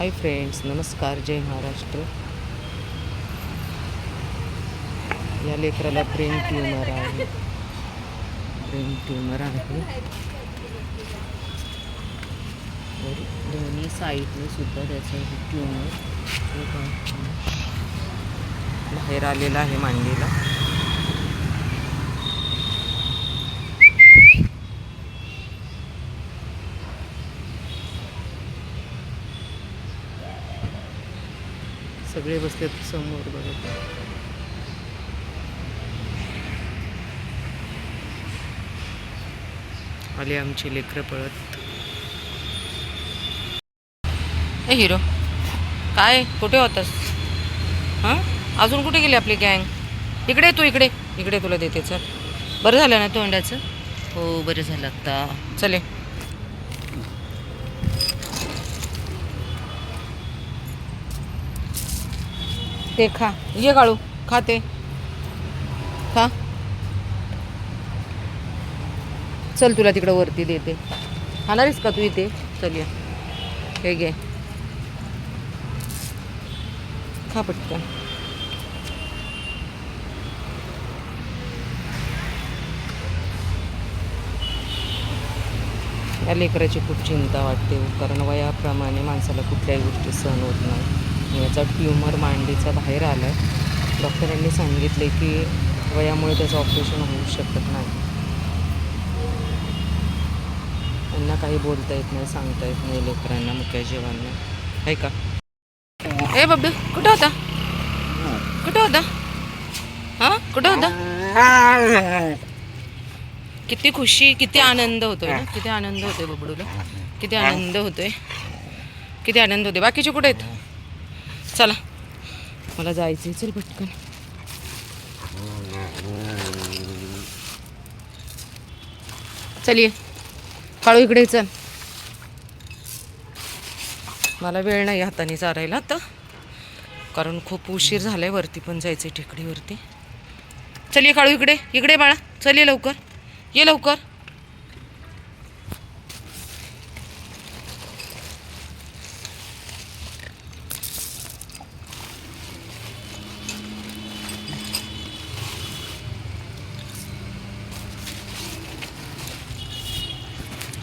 Hi friends नमस्कार जय महाराष्ट्र. या लेकराला ब्रेन ट्युमर आहे. ब्रेन ट्युमर आहे. दोन्ही साईडने सुद्धा त्याचं हे ट्युमर बाहेर आलेला आहे मांडीला. सगळे बसलेत समोर बघत आले आमची लेकरं पळत. ए हिरो. काय? कुठे होतास? हां? अजून कुठे गेली आपली गँग? इकडे तू इकडे. इकडे तुला देते चल. बरं झालं ना तोंडाचं? हो बरं झालं आता. चले ते खा. ये काळू खा ते. खा. चल तुला तिकडं वरती देते. खाणारीस का तू इथे? चल या. हे घे. खा पटकन. या लेकराची खूप चिंता वाटते हो, कारण वयाप्रमाणे माणसाला कुठल्याही गोष्टी सहन होत नाही. याचा ट्युमर मांडीचा बाहेर आला आहे डॉक्टरांनी सांगितले की वयामुळे त्याचं ऑपरेशन होऊ शकत नाही. त्यांना काही बोलता येत नाही सांगता येत नाही लेकरांना मुक्या जीवांना. आहे का? ए बब्बू कुठं होता? कुठं होता? हा? कुठं होता? किती खुशी किती आनंद होतोय ना? किती आनंद होतोय बबडूला. किती आनंद होतोय. किती आनंद होते बाकीचे कुठे आहेत? चला. मला जायचं चल पटकन. ये. काळू इकडे चल. मला वेळ नाही हाताने चारायला आता. कारण खूप उशीर झालाय वरती पण जायचं टेकडीवरती. चल ये काळू इकडे. इकडे बाळा. चल ये लवकर. ये लवकर.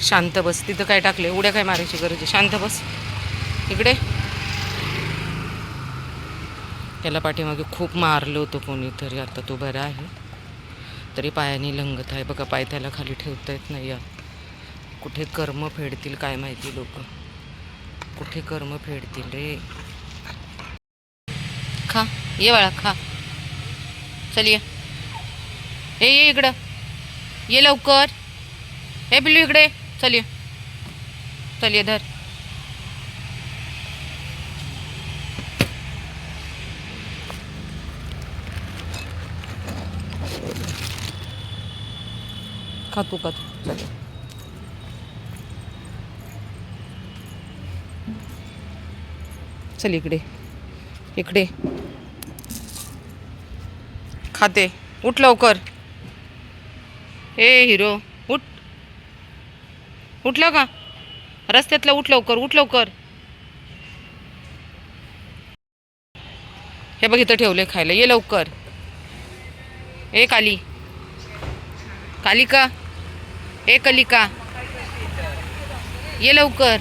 शांत बस तिथं काय टाकले उड्या काय मारायची गरज आहे? शांत बस. इकडे. त्याला पाठीमागे खूप मारलं होतं कोणीतरी आता तो बरा आहे. तरी पायाने लंगत आहे. बघा पाय त्याला खाली ठेवता येत नाही या कुठे कर्म फेडतील काय माहिती लोक? कुठे कर्म फेडतील रे? खा. ये बाळा खा. चल ये. ए ये इकडं. ये लवकर. हे पिल्लू इकडे. चल ये. चल ये धर. खा तू का चल चल इकडे. इकडे. खाते. उठ लवकर. ए हिरो. उठलं का रस्त्यातलं उठ लवकर उठ लवकर. हे बघ इथं ठेवले खायला. ये लवकर. ए काली. कालिका. ए कलिका. ये लवकर.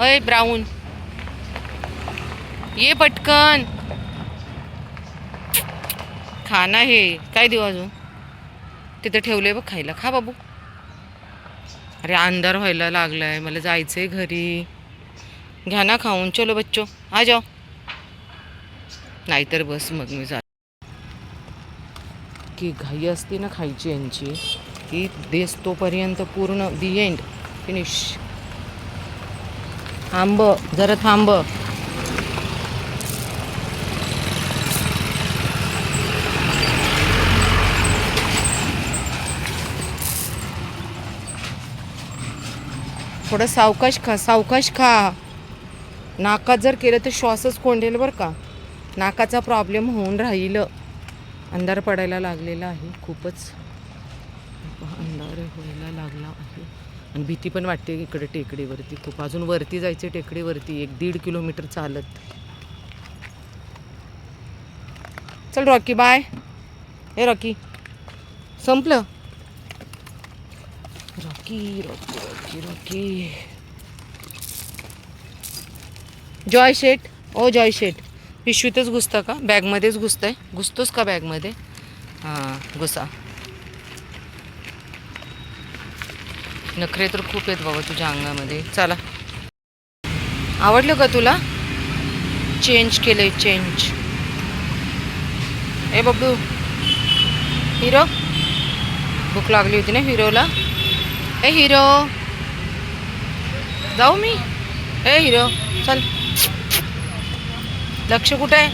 अय ब्राऊन. ये पटकन. खा ना हे. काय देऊ अजून? तिथं ठेवले बघ खायला. खा बाबू. अरे अंधार व्हायला लागलाय. मला जायचंय घरी. घ्या ना खाऊन. चलो बच्चो. आ जाओ. नाहीतर बस मग मी जा की घाई असते ना खायची यांची. की देस तोपर्यंत पूर्ण दी एंड फिनिश थांब जरा थांब. थोडं सावकाश खा सावकाश खा. नाकात जर केलं तर श्वासच कोंडेल बरं का. नाकाचा प्रॉब्लेम होऊन राहिलं. अंधार पडायला लागलेला आहे खूपच. अंधार व्हायला लागला आहे. आणि भीती पण वाटते इकडे टेकडीवरती. खूप अजून वरती जायचे टेकडीवरती. एक दीड किलोमीटर चालत. चल रॉकी बाय हे रॉकी. संपलं? Por aquí, Rocky aquí. Joy शेट ओ जॉय शेट पिशवीतच घुसता का? बॅगमध्येच घुसतंय. घुसतोस का बॅगमध्ये हां घुसा. नखरे तर खूप आहेत बाबा तुझ्या अंगामध्ये. चला. आवडलं का तुला? चेंज केलंय चेंज ए बब्बू हिरो? भूक लागली होती ना हिरोला? ए हिरो. जाऊ मी. ए हिरो चल. लक्ष कुठे आहे?